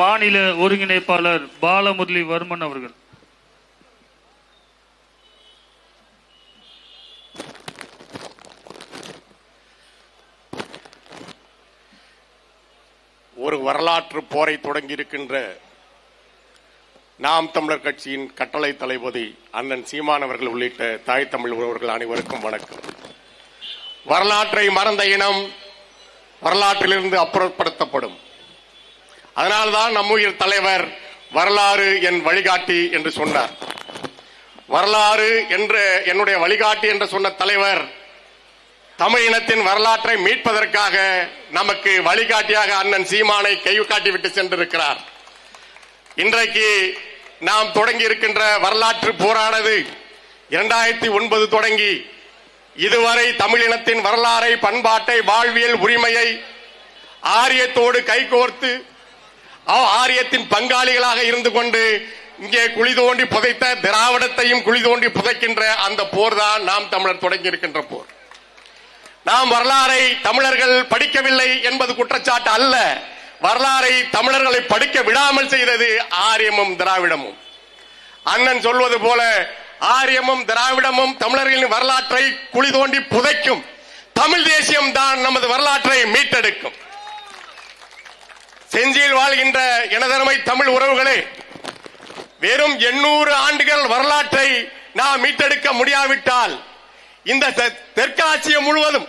மாநில ஒருங்கிணைப்பாளர் பாலமுரளி வர்மன் அவர்கள். ஒரு வரலாற்று போரை தொடங்கி இருக்கின்ற நாம் தமிழர் கட்சியின் கட்டளை தளபதி அண்ணன் சீமானவர்கள் உள்ளிட்ட தாய் தமிழ் உறவர்கள் அனைவருக்கும் வணக்கம். வரலாற்றை மறந்த இனம் வரலாற்றிலிருந்து அப்புறப்படுத்தப்படும். அதனால்தான் நம்முயிர் தலைவர் வரலாறு என் வழிகாட்டி என்று சொன்னார். வரலாறு என்ற என்னுடைய வழிகாட்டி என்று சொன்ன தலைவர் தமிழ் இனத்தின் வரலாற்றை மீட்பதற்காக நமக்கு வழிகாட்டியாக அண்ணன் சீமானை கை காட்டிவிட்டு சென்றிருக்கிறார். இன்றைக்கு நாம் தொடங்கி இருக்கின்ற வரலாற்று போரானது இரண்டாயிரத்தி ஒன்பது தொடங்கி இதுவரை தமிழ் இனத்தின் வரலாறை பண்பாட்டை வாழ்வியல் உரிமையை ஆரியத்தோடு கைகோர்த்து ஆரியத்தின் பங்காளிகளாக இருந்து கொண்டு இங்கே குழி தோண்டி புதைத்த திராவிடத்தையும் குழி தோண்டி புதைக்கின்ற அந்த போர் தான் நாம் தமிழர் தொடங்கி இருக்கின்ற போர். நாம் வரலாறை தமிழர்கள் படிக்கவில்லை என்பது குற்றச்சாட்டு அல்ல. வரலாறை தமிழர்களை படிக்க விடாமல் செய்தது ஆரியமும் திராவிடமும். அண்ணன் சொல்வது போல ஆரியமும் திராவிடமும் தமிழர்களின் வரலாற்றை குழி தோண்டி புதைக்கும். தமிழ் தேசியம் தான் நமது வரலாற்றை மீட்டெடுக்கும். செஞ்சியில் வாழ்கின்ற எனதருமை தமிழ் உறவுகளே வெறும் எண்ணூறு ஆண்டுகள் வரலாற்றை நாம் மீட்டெடுக்க முடியாவிட்டால் இந்த தெ- தெற்காசியம் முழுவதும்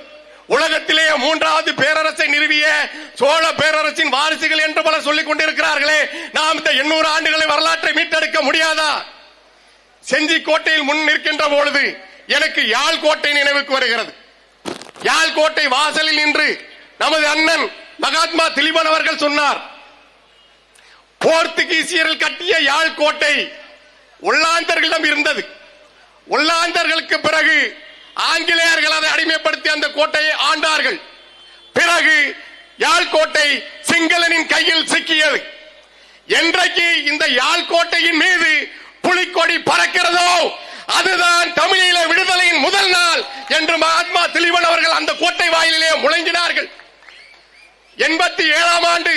உலகத்திலேயே மூன்றாவது பேரரசை நிறுவிய சோழ பேரரசின் வாரிசுகள் என்று பலர் சொல்லிக் கொண்டிருக்கிறார்களே நாம் இந்த எண்ணூறு ஆண்டுகளை வரலாற்றை மீட்டெடுக்க முடியாதா? செஞ்சி கோட்டையில் முன் நிற்கின்ற பொழுது எனக்கு யாழ் கோட்டை நினைவுக்கு வருகிறது. யாழ் கோட்டை வாசலில் நின்று நமது அண்ணன் மகாத்மா திலீபன் அவர்கள் சொன்னார் போர்த்துகீசியர்கள் கட்டிய யாழ் கோட்டை ஒல்லாந்தர்களிடம் இருந்தது. ஒல்லாந்தர்களுக்கு பிறகு ஆங்கிலேயர்கள் அதை அடிமைப்படுத்தி அந்த கோட்டையை ஆண்டார்கள். பிறகு யாழ்கோட்டை சிங்களனின் கையில் சிக்கியது. என்றைக்கு இந்த யாழ் கோட்டையின் மீது புலிக்கொடி பறக்கிறதோ அதுதான் தமிழீழ விடுதலையின் முதல் நாள் என்று மகாத்மா திலீபன் அவர்கள் அந்த கோட்டை வாயிலே முழங்கினார்கள். எண்பத்தி ஏழாம் ஆண்டு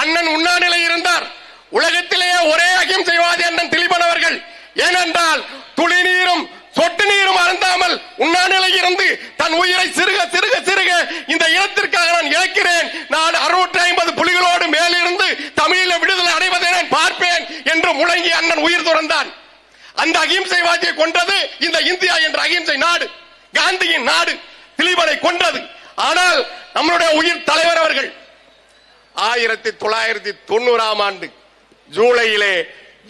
அண்ணன் உண்ணாநிலை இருந்தார். உலகத்திலேயே ஒரே அகிம்சைவாதி அண்ணன் திலீபன் அவர்கள். ஏனென்றால் துளி நீரும் சொட்டு நீரும் அருந்தாமல் உண்ணாநிலை இருந்து தன் உயிரை சிறுக சிறுக சிறுக இந்த இனத்திற்காக நான் இழக்கிறேன். நான் அறுநூற்றி ஐம்பது புலிகளோடு மேலிருந்து தமிழில விடுதலை அடைவதை நான் பார்ப்பேன் என்று முழங்கி அண்ணன் உயிர் துறந்தான். அந்த அகிம்சைவாதியை கொன்றது இந்த இந்தியா என்ற அகிம்சை நாடு காந்தியின் நாடு திலீபனை கொன்றது. ஆனால் நம்மளுடைய உயிர் தலைவர் அவர்கள். ஆயிரத்தி தொள்ளாயிரத்தி தொண்ணூறாம் ஆண்டு ஜூலையிலே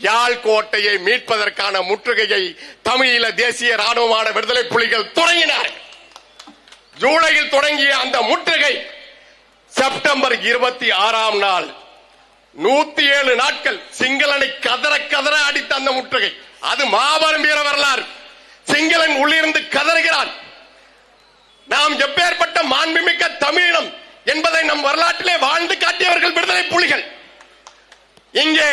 யாழ் கோட்டையை மீட்பதற்கான முற்றுகையை தமிழீழ தேசிய ராணுவமான விடுதலை புலிகள் தொடங்கினார் ஜூலையில் தொடங்கிய அந்த முற்றுகை செப்டம்பர் இருபத்தி ஆறாம் நாள் நூத்தி ஏழு நாட்கள் சிங்களனை கதற கதற அடித்த அந்த முற்றுகை. அது மாபெரும் வீர வரலாறு சிங்களன் உள்ளிருந்து கதறுகிறான். நாம் எப்பேற்பட்ட மாண்புமிக்க தமிழினம் என்பதை நம் வரலாற்றிலே வாழ்ந்து காட்டியவர்கள் விடுதலை புலிகள். இங்கே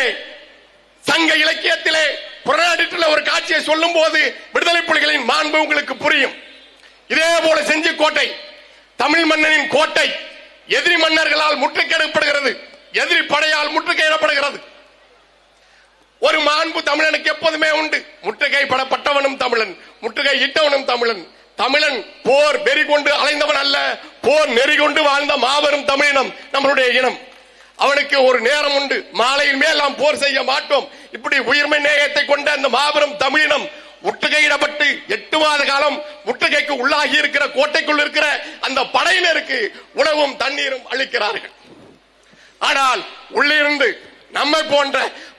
சங்க இலக்கியத்திலே புறநாட்டில் ஒரு காட்சியை சொல்லும் போது விடுதலை புலிகளின் மாண்பு உங்களுக்கு புரியும். இதே போல செஞ்சு கோட்டை தமிழ் மன்னனின் கோட்டை எதிரி மன்னர்களால் முற்றுகையிடப்படுகிறது. எதிரி படையால் முற்றுகையிடப்படுகிறது. ஒரு மாண்பு தமிழனுக்கு எப்போதுமே உண்டு. முற்றுகை படப்பட்டவனும் தமிழன் முற்றுகை இட்டவனும் தமிழன். தமிழன் போர் வெறி கொண்டு அலைந்தவன் அல்ல. போர் நெறி கொண்டு வாழ்ந்த மாபெரும் தமிழினம் நம்மளுடைய இனம். அவனுக்கு ஒரு நேரம் உண்டு. மாலையில் மேல் நாம் போர் செய்ய மாட்டோம். இப்படி உயிர்மை நேயத்தை கொண்ட அந்த மாபெரும் தமிழினம் முற்றுகையிடப்பட்டு எட்டு மாத காலம் முற்றுகைக்கு உள்ளாகி இருக்கிற கோட்டைக்குள் இருக்கிற அந்த படையினருக்கு உணவும் தண்ணீரும் அளிக்கிறார்கள். ஆனால் உள்ளிருந்து நம்மை போன்ற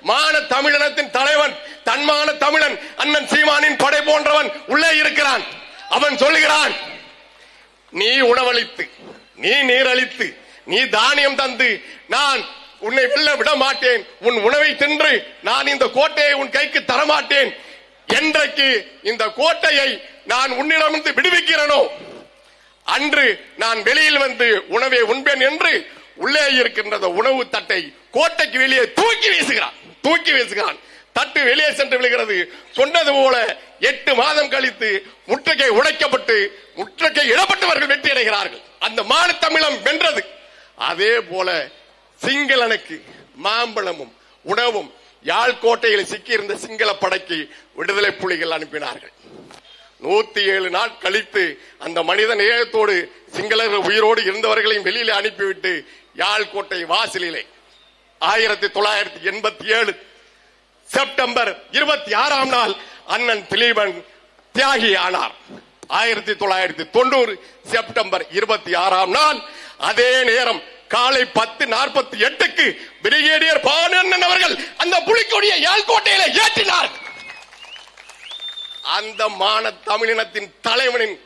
மான தமிழினத்தின் தலைவன் தன்மான தமிழன் அண்ணன் சீமானின் படை போன்றவன் உள்ளே இருக்கிறான். அவன் சொல்லுகிறான் நீ உணவளித்து நீ நீரளித்து நீ தானியம் தந்து நான் உன்னை வெல்ல விட மாட்டேன் உன் உணவை தின்று நான் இந்த கோட்டையை உன் கைக்கு தரமாட்டேன். என்றைக்கு இந்த கோட்டையை நான் உன்னிடமிருந்து விடுவிக்கிறனோ அன்று நான் வெளியில் வந்து உணவை உண்பேன் என்று உள்ளே இருக்கின்ற உணவு தட்டை கோட்டைக்கு வெளியே தூக்கி வீசுகிறான் தூக்கி வீசுகிறான். தட்டு வெளியே சென்று விழுகிறது. சொன்னது போல எட்டு மாதம் கழித்து முற்றுகை உடைக்கப்பட்டு முற்றுகை இடப்பட்டவர்கள் வெற்றி அடைகிறார்கள். அந்த மாடு தமிழம் வென்றது. அதே போல சிங்களனுக்கு மாம்பழமும் உணவும் யாழ்கோட்டையில் சிக்கியிருந்த சிங்கள படைக்கு விடுதலை புலிகள் அனுப்பினார்கள். நூத்தி ஏழு நாள் கழித்து அந்த மனித நேயத்தோடு சிங்களர்கள் உயிரோடு இருந்தவர்களையும் வெளியிலே அனுப்பிவிட்டு யாழ்கோட்டை வாசலிலே ஆயிரத்தி தொள்ளாயிரத்தி எண்பத்தி ஏழு செப்டம்பர் இருபத்தி ஆறாம் நாள் அண்ணன் திலீபன் தியாகி ஆனார். ஆயிரத்தி தொள்ளாயிரத்தி தொண்ணூறு செப்டம்பர் இருபத்தி ஆறாம் நாள் அதே நேரம் காலை பத்து நாற்பத்தி எட்டுக்கு பிரிகேடியர் பானண்ணன் அவர்கள் அந்த புலிக்கொடியை யாழ்கோட்டையில ஏற்றினார். அந்த மான தமிழினத்தின் தலைவனின்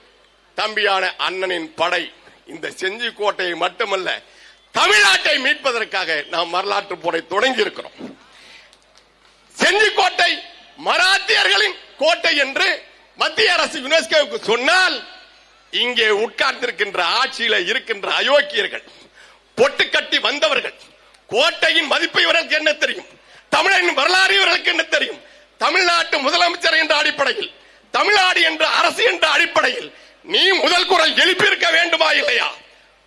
தம்பியான அண்ணனின் படை இந்த செஞ்சி கோட்டையை மட்டுமல்ல தமிழ்நாட்டை மீட்பதற்காக நாம் வரலாற்று போரை தொடங்கி இருக்கிறோம் செஞ்சிக்கோட்டை மராத்தியர்களின் கோட்டை என்று மத்திய அரசு யுனெஸ்கோவுக்கு சொன்னால் இங்கே உட்கார்ந்திருக்கின்ற ஆட்சியில இருக்கின்ற அயோக்கியர்கள் பொட்டு கட்டி வந்தவர்கள் கோட்டையின் மதிப்பு இவர்களுக்கு என்ன தெரியும்? தமிழனின் வரலாறு இவர்களுக்கு என்ன தெரியும்? தமிழ்நாட்டு முதலமைச்சர் என்ற அடிப்படையில் தமிழ்நாடு என்ற அரசு என்ற அடிப்படையில் நீ முதல் குரல் எழுப்பியிருக்க வேண்டுமா இல்லையா?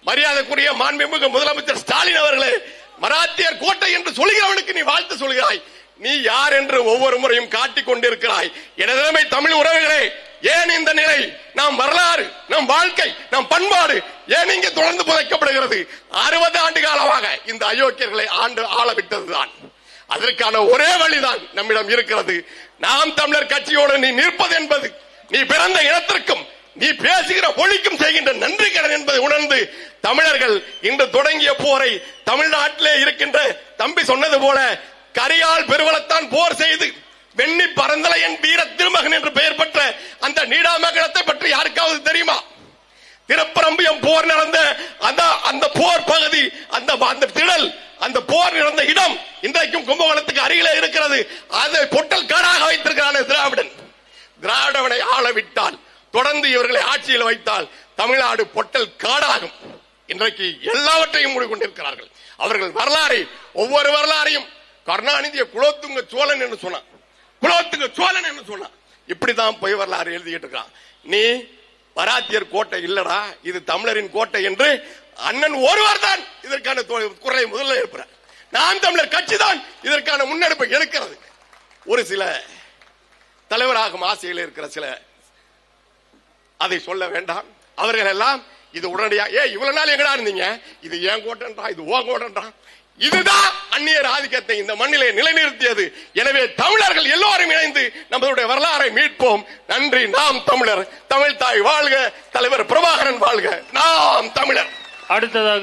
மரியாதைக்குரிய மாண்புமிகு முதலமைச்சர் ஸ்டாலின் அவர்களே மராத்தியர் கோட்டை என்று சொல்கிறவனுக்கு நீ வாழ்த்து சொல்கிறாய். நீ யார் என்று ஒவ்வொரு முறையும் காட்டிக் கொண்டிருக்கிறாய். எனதமை தமிழ் உறவுகளே ஏன் இந்த நிலை? நாம் வரலாறு நம் வாழ்க்கை நம் பண்பாடு ஏன் இங்கே தொடர்ந்து புதைக்கப்படுகிறது? அறுபது ஆண்டு காலமாக இந்த அயோக்கியர்களை ஆண்டு ஆளவிட்டதுதான். அதற்கான ஒரே வழிதான் நம்மிடம் இருக்கிறது. நாம் தமிழர் கட்சியோடு நீ நிற்பது என்பது நீ பிறந்த இனத்திற்கும் நீ பேசுகிற மொழிக்கும் செய்கின்ற நன்றி கடன் என்பதை உணர்ந்து தமிழர்கள் இன்று தொடங்கிய போரை தமிழ்நாட்டிலே இருக்கின்ற தம்பி சொன்னது போல கரியால் பெருவளத்தான் போர் செய்து வெண்ணி பரந்தலையன் வீர திருமகன் என்று பெயர் பெற்ற அந்த நீடாமகனத்தை பற்றி யாருக்காவது தெரியுமா? திருப்பரம்பியம் போர் நடந்த அந்த அந்த போர் பகுதி அந்த அந்த திடல் அந்த போர் நடந்த இடம் இன்றைக்கும் கும்பகோணத்துக்கு அருகிலே இருக்கிறது. அதை பொட்டல் காடாக வைத்திருக்கிறான் திராவிடன். திராவிடவனை ஆள விட்டால் தொடர்ந்து இவர்களை ஆட்சியில் வைத்தால் தமிழ்நாடு பொட்டல் காடாகும் இன்றைக்கு எல்லாவற்றையும் மூடிக்கொண்டிருக்கிறார்கள். அவர்கள் வரலாறை ஒவ்வொரு வரலாறையும் கருணாநிதிய குலோத்துங்க சோழன் என்று சொன்னான். குலோத்துங்க சோழன் என்று சொன்னான். இப்படிதான் பொய் வரலாறு எழுதிட்டு இருக்கான். நீ பராத்தியர் கோட்டை இல்லடா இது தமிழரின் கோட்டை என்று அண்ணன் ஒருவர் தான் இதற்கான குரலை முதல்ல எழுப்புற நாம் தமிழர் கட்சி தான் இதற்கான முன்னெடுப்பை எடுக்கிறது. ஒரு சில தலைவராகும் ஆசையில் இருக்கிற சில அதை சொல்ல வேண்டாம். அவர்கள் எல்லாம் இது உடனடியா ஏ இவ்வளவு நாள் எங்கடா இருந்தீங்க? இது ஏன் கோட்டன்றா? இது ஓ கோட்டன்றா? இதுதான் அந்நியர் ஆதிக்கத்தை இந்த மண்ணிலே நிலைநிறுத்தியது. எனவே தமிழர்கள் எல்லோரும் இணைந்து நம்மளுடைய வரலாறை மீட்போம். நன்றி நாம் தமிழர். தமிழ் தாய் வாழ்க தலைவர் பிரபாகரன் வாழ்க. நாம் தமிழர். அடுத்ததாக